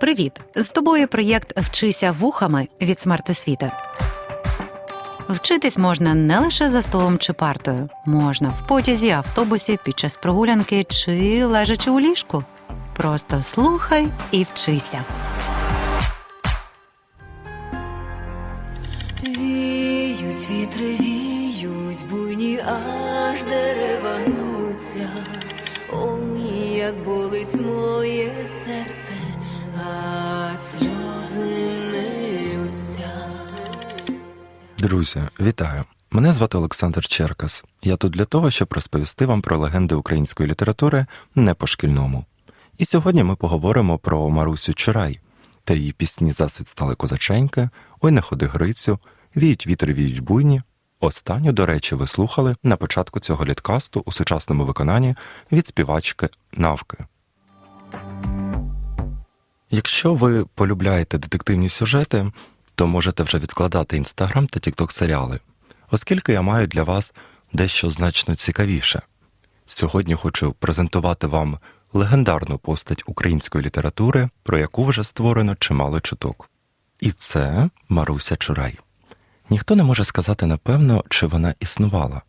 Привіт! З тобою проєкт Вчися вухами від смертосвіти. Вчитись можна не лише за столом чи партою, можна в потязі, автобусі, під час прогулянки чи лежачи у ліжку. Просто слухай і вчися. Віють вітри, віють, буйні аж дерева гнуться. Ой, як болить моє серце, Друзі, вітаю! Мене звати Олександр Черкас. Я тут для того, щоб розповісти вам про легенди української літератури не по шкільному. І сьогодні ми поговоримо про Марусю Чурай та її пісні Засвіт стали козаченьки, Ой не ходи Грицю, Віють вітри, віють буйні. Останню, до речі, ви слухали на початку цього літкасту у сучасному виконанні від співачки Навки. Якщо ви полюбляєте детективні сюжети, то можете вже відкладати інстаграм та тікток серіали, оскільки я маю для вас дещо значно цікавіше. Сьогодні хочу презентувати вам легендарну постать української літератури, про яку вже створено чимало чуток. І це Маруся Чурай. Ніхто не може сказати напевно, чи вона існувала,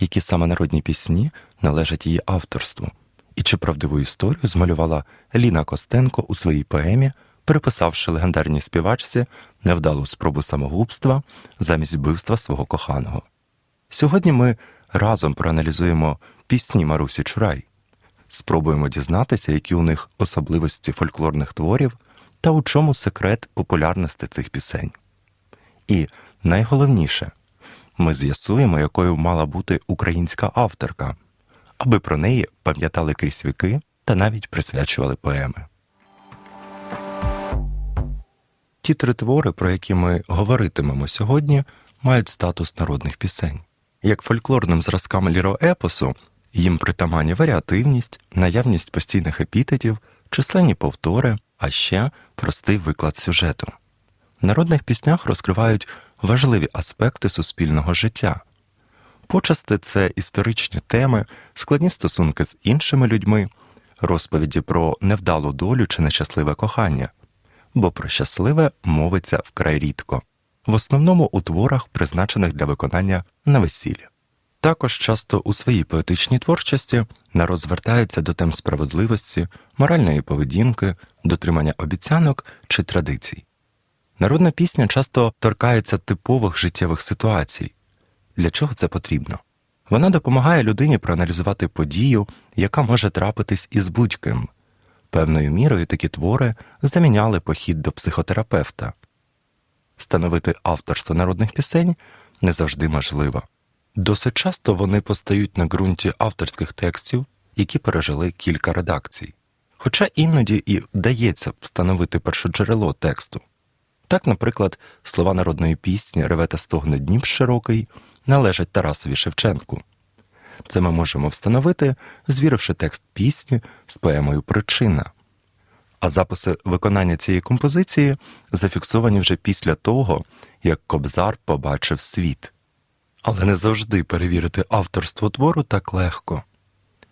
які саме народні пісні належать її авторству, і чи правдиву історію змалювала Ліна Костенко у своїй поемі, переписавши легендарній співачці невдалу спробу самогубства замість вбивства свого коханого. Сьогодні ми разом проаналізуємо пісні Марусі Чурай, спробуємо дізнатися, які у них особливості фольклорних творів та у чому секрет популярності цих пісень. І найголовніше, ми з'ясуємо, якою мала бути українська авторка, аби про неї пам'ятали крізь віки та навіть присвячували поеми. Ті три твори, про які ми говоритимемо сьогодні, мають статус народних пісень. Як фольклорним зразкам ліроепосу, їм притаманні варіативність, наявність постійних епітетів, численні повтори, а ще простий виклад сюжету. В народних піснях розкривають важливі аспекти суспільного життя. Почасти це історичні теми, складні стосунки з іншими людьми, розповіді про невдалу долю чи нещасливе кохання, бо про щасливе мовиться вкрай рідко, в основному у творах, призначених для виконання на весіллі. Також часто у своїй поетичній творчості народ звертається до тем справедливості, моральної поведінки, дотримання обіцянок чи традицій. Народна пісня часто торкається типових життєвих ситуацій. Для чого це потрібно? Вона допомагає людині проаналізувати подію, яка може трапитись із будь-ким. Певною мірою такі твори заміняли похід до психотерапевта. Встановити авторство народних пісень не завжди можливо. Досить часто вони постають на ґрунті авторських текстів, які пережили кілька редакцій. Хоча іноді і вдається встановити першоджерело тексту. Так, наприклад, слова народної пісні Реве та стогне Дніп широкий належать Тарасові Шевченку. Це ми можемо встановити, звіривши текст пісні з поемою Причина. А записи виконання цієї композиції зафіксовані вже після того, як Кобзар побачив світ. Але не завжди перевірити авторство твору так легко.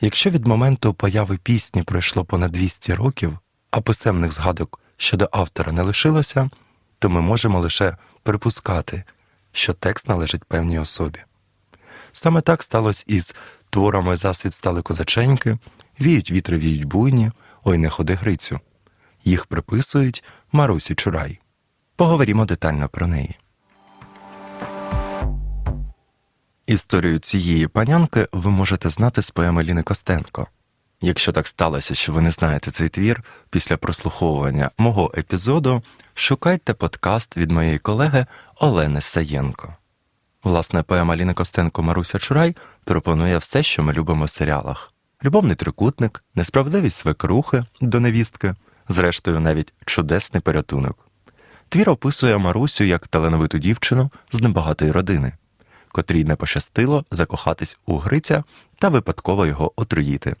Якщо від моменту появи пісні пройшло понад 200 років, а писемних згадок щодо автора не лишилося, то ми можемо лише припускати, що текст належить певній особі. Саме так сталося із творами Засвіт стали козаченьки, віють вітри, віють буйні, ой не ходи Грицю. Їх приписують Марусі Чурай. Поговоримо детально про неї. Історію цієї панянки ви можете знати з поеми Ліни Костенко. Якщо так сталося, що ви не знаєте цей твір, після прослуховування мого епізоду шукайте подкаст від моєї колеги Олени Саєнко. Власне, поема Ліни Костенко Маруся Чурай пропонує все, що ми любимо в серіалах: любовний трикутник, несправедливість свекрухи до невістки, зрештою, навіть чудесний порятунок. Твір описує Марусю як талановиту дівчину з небагатої родини, котрій не пощастило закохатись у Гриця та випадково його отруїти.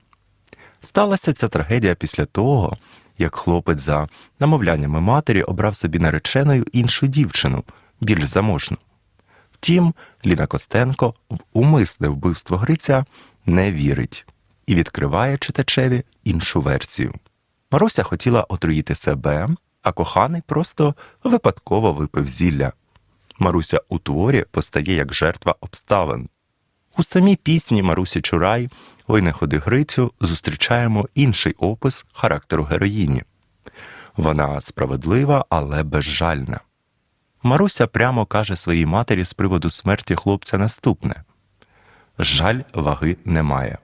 Сталася ця трагедія після того, як хлопець за намовляннями матері обрав собі нареченою іншу дівчину, більш заможну. Втім, Ліна Костенко в умисне вбивство Гриця не вірить і відкриває читачеві іншу версію. Маруся хотіла отруїти себе, а коханий просто випадково випив зілля. Маруся у творі постає як жертва обставин. У самій пісні Марусі Чурай «Ой не ходи Грицю зустрічаємо інший опис характеру героїні. Вона справедлива, але безжальна. Маруся прямо каже своїй матері з приводу смерті хлопця наступне жаль ваги немає.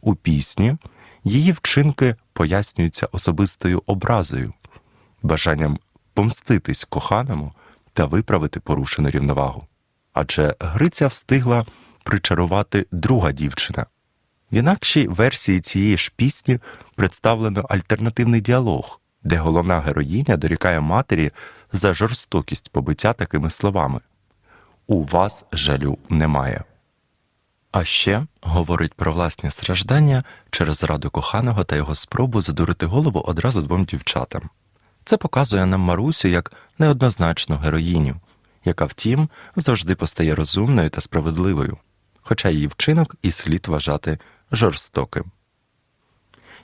У пісні її вчинки пояснюються особистою образою, бажанням помститись коханому та виправити порушену рівновагу. Адже Гриця встигла причарувати друга дівчина. В інакшій версії цієї ж пісні представлено альтернативний діалог, де головна героїня дорікає матері за жорстокість побиття такими словами У вас жалю немає. А ще говорить про власні страждання через зраду коханого та його спробу задурити голову одразу двом дівчатам. Це показує нам Марусю як неоднозначну героїню, яка, втім, завжди постає розумною та справедливою, хоча її вчинок і слід вважати жорстоким.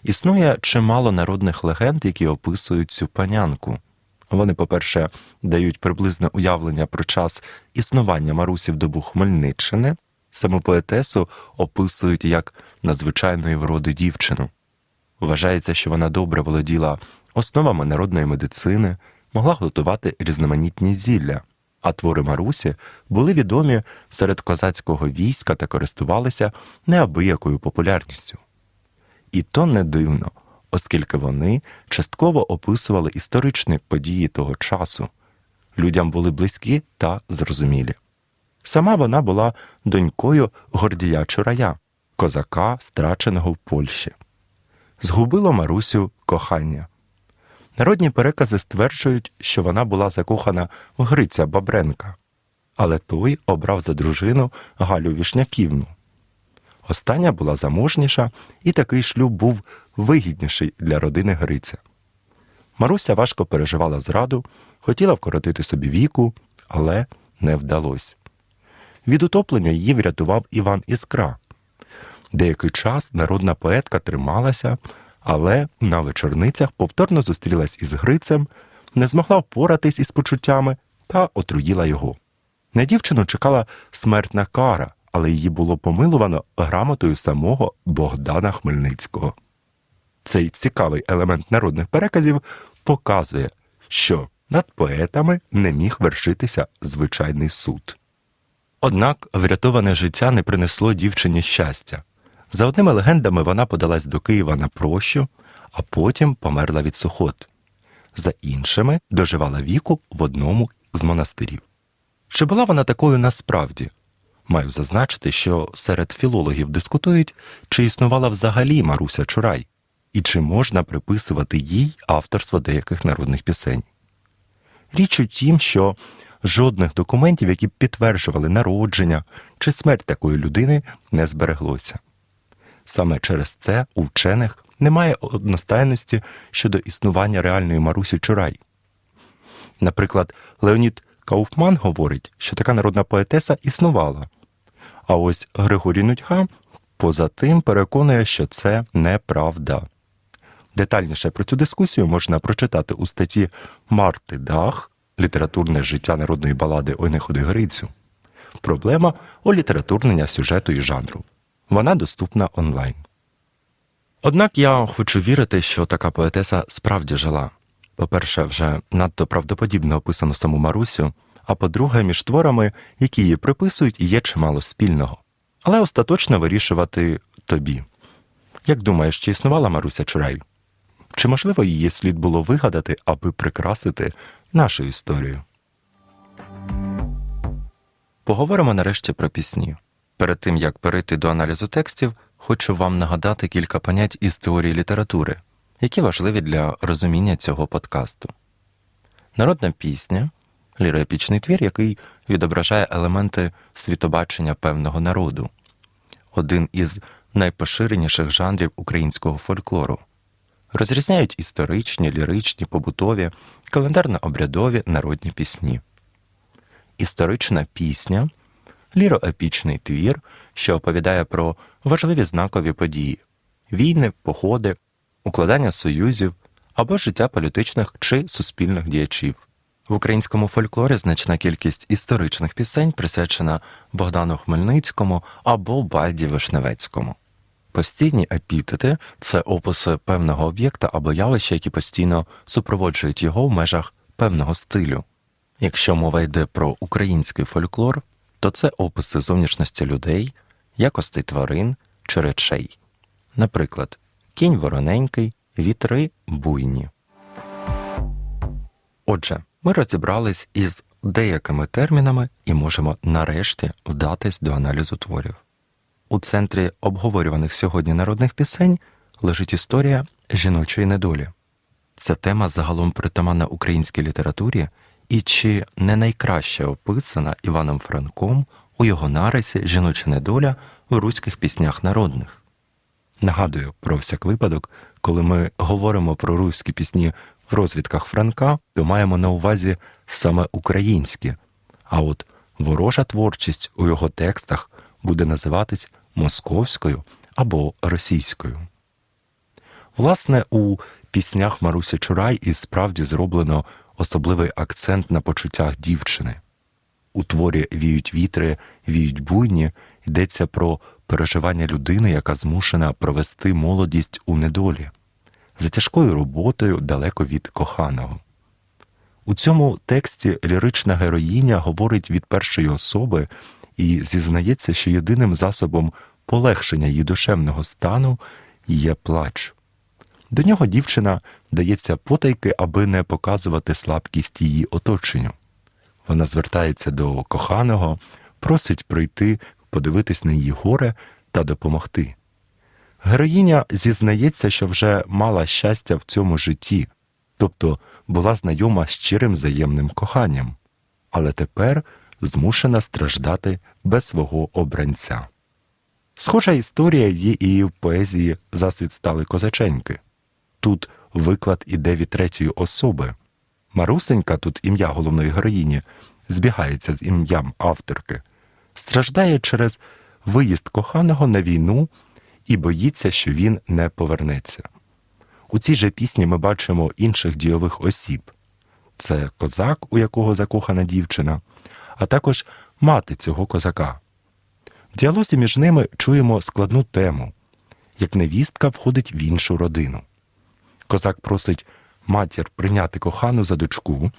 Існує чимало народних легенд, які описують цю панянку. Вони, по-перше, дають приблизне уявлення про час існування Марусі в добу Хмельниччини, саму поетесу описують як надзвичайної вроди дівчину. Вважається, що вона добре володіла основами народної медицини, могла готувати різноманітні зілля, а твори Марусі були відомі серед козацького війська та користувалися неабиякою популярністю. І то не дивно, оскільки вони частково описували історичні події того часу, людям були близькі та зрозумілі. Сама вона була донькою Гордія Чурая, козака, страченого в Польщі. Згубило Марусю кохання. Народні перекази стверджують, що вона була закохана в Гриця Бабренка, але той обрав за дружину Галю Вішняківну. Остання була заможніша, і такий шлюб був вигідніший для родини Гриця. Маруся важко переживала зраду, хотіла вкоротити собі віку, але не вдалося. Від утоплення її врятував Іван Іскра. Деякий час народна поетка трималася, але на вечорницях повторно зустрілась із Грицем, не змогла впоратись із почуттями та отруїла його. На дівчину чекала смертна кара, але її було помилувано грамотою самого Богдана Хмельницького. Цей цікавий елемент народних переказів показує, що над поетами не міг вершитися звичайний суд. Однак врятоване життя не принесло дівчині щастя. За одними легендами вона подалась до Києва на прощу, а потім померла від сухот. За іншими доживала віку в одному з монастирів. Чи була вона такою насправді? Маю зазначити, що серед філологів дискутують, чи існувала взагалі Маруся Чурай, і чи можна приписувати їй авторство деяких народних пісень. Річ у тім, що жодних документів, які б підтверджували народження чи смерть такої людини, не збереглося. Саме через це у вчених немає одностайності щодо існування реальної Марусі Чурай. Наприклад, Леонід Кауфман говорить, що така народна поетеса існувала, а ось Григорій Нудьга поза тим переконує, що це неправда. Детальніше про цю дискусію можна прочитати у статті Марти Дах Літературне життя народної балади Ой не ходи Грицю. Проблема олітературнення сюжету і жанру. Вона доступна онлайн. Однак я хочу вірити, що така поетеса справді жила. По-перше, вже надто правдоподібно описано саму Марусю, а по-друге, між творами, які її приписують, є чимало спільного. Але остаточно вирішувати тобі. Як думаєш, чи існувала Маруся Чурай? Чи можливо її слід було вигадати, аби прикрасити нашу історію? Поговоримо нарешті про пісні. Перед тим як перейти до аналізу текстів, хочу вам нагадати кілька понять із теорії літератури, які важливі для розуміння цього подкасту. Народна пісня ліроепічний твір, який відображає елементи світобачення певного народу, один із найпоширеніших жанрів українського фольклору. Розрізняють історичні, ліричні, побутові, календарно-обрядові народні пісні. Історична пісня ліроепічний твір, що оповідає про важливі знакові події війни, походи, укладання союзів або життя політичних чи суспільних діячів. В українському фольклорі значна кількість історичних пісень присвячена Богдану Хмельницькому або Байді Вишневецькому. Постійні епітети це описи певного об'єкта або явища, які постійно супроводжують його в межах певного стилю. Якщо мова йде про український фольклор, то це описи зовнішності людей, якостей тварин чи речей. Наприклад, кінь вороненький, вітри буйні. Отже, ми розібрались із деякими термінами і можемо нарешті вдатись до аналізу творів. У центрі обговорюваних сьогодні народних пісень лежить історія жіночої недолі. Ця тема загалом притаманна українській літературі і чи не найкраще описана Іваном Франком у його нарисі Жіноча недоля в руських піснях народних. Нагадую про всяк випадок, коли ми говоримо про руські пісні в розвідках Франка, то маємо на увазі саме українські, а от ворожа творчість у його текстах буде називатись московською або російською. Власне, у піснях Марусі Чурай і справді зроблено особливий акцент на почуттях дівчини. У творі Віють вітри, віють буйні йдеться про переживання людини, яка змушена провести молодість у недолі, за тяжкою роботою далеко від коханого. У цьому тексті лірична героїня говорить від першої особи і зізнається, що єдиним засобом полегшення її душевного стану є плач. До нього дівчина дається потайки, аби не показувати слабкість її оточенню. Вона звертається до коханого, просить прийти, подивитись на її горе та допомогти. Героїня зізнається, що вже мала щастя в цьому житті, тобто була знайома з щирим взаємним коханням, але тепер змушена страждати без свого обранця. Схожа історія є і в поезії Засвіт стали козаченьки. Тут виклад іде від третьої особи. Марусенька, тут ім'я головної героїні, збігається з ім'ям авторки, страждає через виїзд коханого на війну і боїться, що він не повернеться. У цій же пісні ми бачимо інших дійових осіб це козак, у якого закохана дівчина, а також мати цього козака. В діалозі між ними чуємо складну тему, як невістка входить в іншу родину. Козак просить матір прийняти кохану за дочку,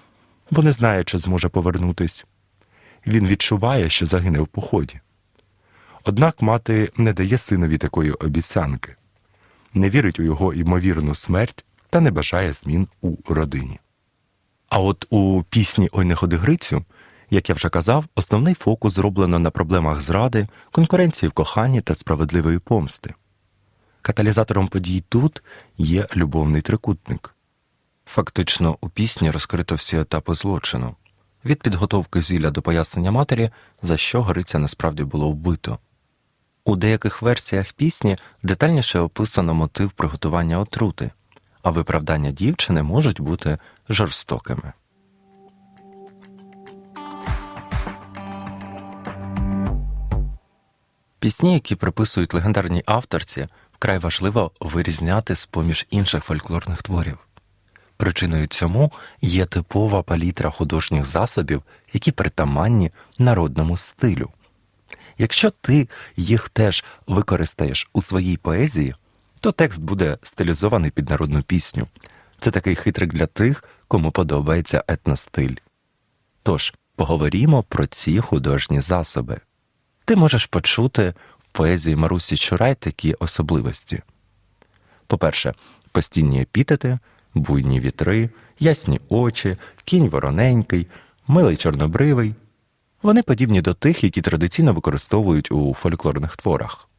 бо не знає, чи зможе повернутись. Він відчуває, що загине в поході. Однак мати не дає синові такої обіцянки, не вірить у його ймовірну смерть та не бажає змін у родині. А от у пісні Ой не ходи Грицю, як я вже казав, основний фокус зроблено на проблемах зради, конкуренції в коханні та справедливої помсти. Каталізатором подій тут є любовний трикутник. Фактично, у пісні розкрито всі етапи злочину від підготовки зілля до пояснення матері, за що Гриця насправді було вбито. У деяких версіях пісні детальніше описано мотив приготування отрути, а виправдання дівчини можуть бути жорстокими. Пісні, які приписують легендарній авторці, вкрай важливо вирізняти з поміж інших фольклорних творів. Причиною цьому є типова палітра художніх засобів, які притаманні народному стилю. Якщо ти їх теж використаєш у своїй поезії, то текст буде стилізований під народну пісню. Це такий хитрик для тих, кому подобається етностиль. Тож поговоримо про ці художні засоби. Ти можеш почути в поезії Марусі Чурай такі особливості. По-перше, постійні епітети, буйні вітри, ясні очі, кінь вороненький, милий чорнобривий. Вони подібні до тих, які традиційно використовують у фольклорних творах.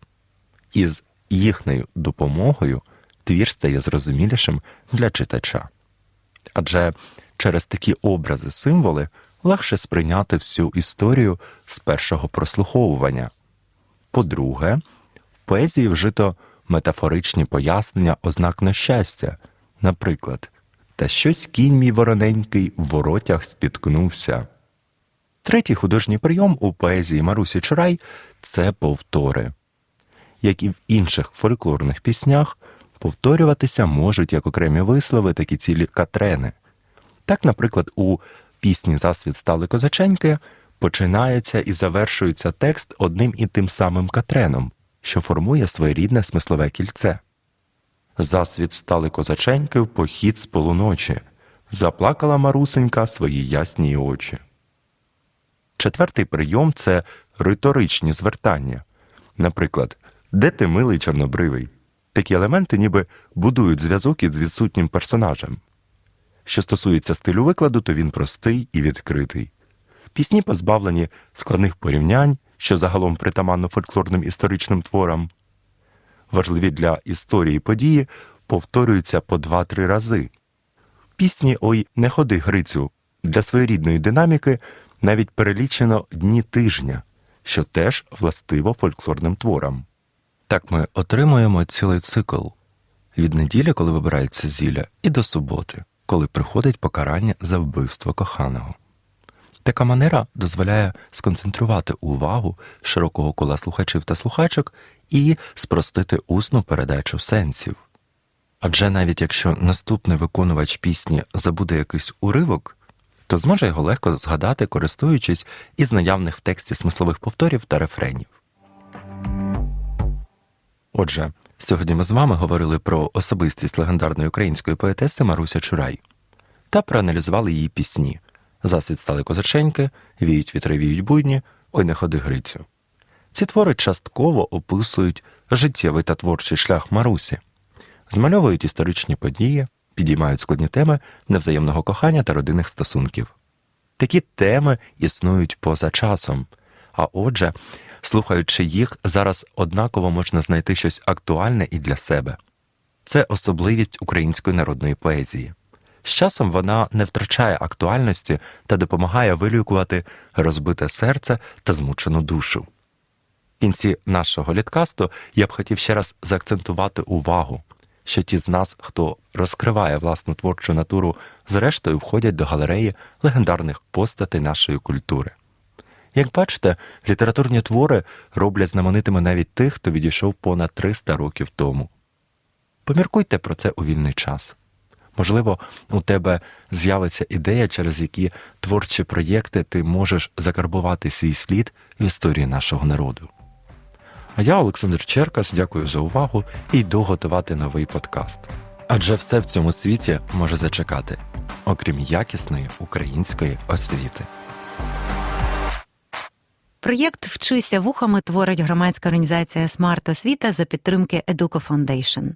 Із їхньою допомогою твір стає зрозумілішим для читача. Адже через такі образи символи легше сприйняти всю історію з першого прослуховування. По-друге, в поезії вжито метафоричні пояснення ознак нещастя, наприклад, та щось кінь мій вороненький в воротях спіткнувся. Третій художній прийом у поезії Марусі Чурай це повтори. Як і в інших фольклорних піснях, повторюватися можуть як окремі вислови, так і цілі катрени. Так, наприклад, у пісні Засвіт стали козаченьки починається і завершується текст одним і тим самим катреном, що формує своєрідне смислове кільце. Засвіт стали козаченьки в похід з полуночі. Заплакала марусенька свої ясні очі. Четвертий прийом це риторичні звертання. Наприклад, де ти милий чорнобривий? Такі елементи ніби будують зв'язок із відсутнім персонажем. Що стосується стилю викладу, то він простий і відкритий. Пісні позбавлені складних порівнянь, що загалом притаманно фольклорним історичним творам. Важливі для історії події повторюються по два-три рази. Пісні Ой, не ходи Грицю для своєрідної динаміки навіть перелічено дні тижня, що теж властиво фольклорним творам. Так ми отримуємо цілий цикл від неділі, коли вибирається зілля, і до суботи, коли приходить покарання за вбивство коханого. Така манера дозволяє сконцентрувати увагу широкого кола слухачів та слухачок і спростити усну передачу сенсів. Адже навіть якщо наступний виконувач пісні забуде якийсь уривок, то зможе його легко згадати, користуючись із наявних в тексті смислових повторів та рефренів. Отже, сьогодні ми з вами говорили про особистість легендарної української поетеси Маруся Чурай та проаналізували її пісні Засвіт стали козаченьки, віють вітри, віють будні, ой не ходи Грицю. Ці твори частково описують життєвий та творчий шлях Марусі, змальовують історичні події, підіймають складні теми невзаємного кохання та родинних стосунків. Такі теми існують поза часом, а отже, слухаючи їх, зараз однаково можна знайти щось актуальне і для себе. Це особливість української народної поезії. З часом вона не втрачає актуальності та допомагає вилікувати розбите серце та змучену душу. В кінці нашого літкасту я б хотів ще раз заакцентувати увагу, що ті з нас, хто розкриває власну творчу натуру, зрештою входять до галереї легендарних постатей нашої культури. Як бачите, літературні твори роблять знаменитими навіть тих, хто відійшов понад 300 років тому. Поміркуйте про це у вільний час. Можливо, у тебе з'явиться ідея, через які творчі проєкти ти можеш закарбувати свій слід в історії нашого народу. А я, Олександр Черкас, дякую за увагу і йду готувати новий подкаст. Адже все в цьому світі може зачекати, окрім якісної української освіти. Проєкт Вчися вухами творить громадська організація Смарт Освіта за підтримки Educo Foundation.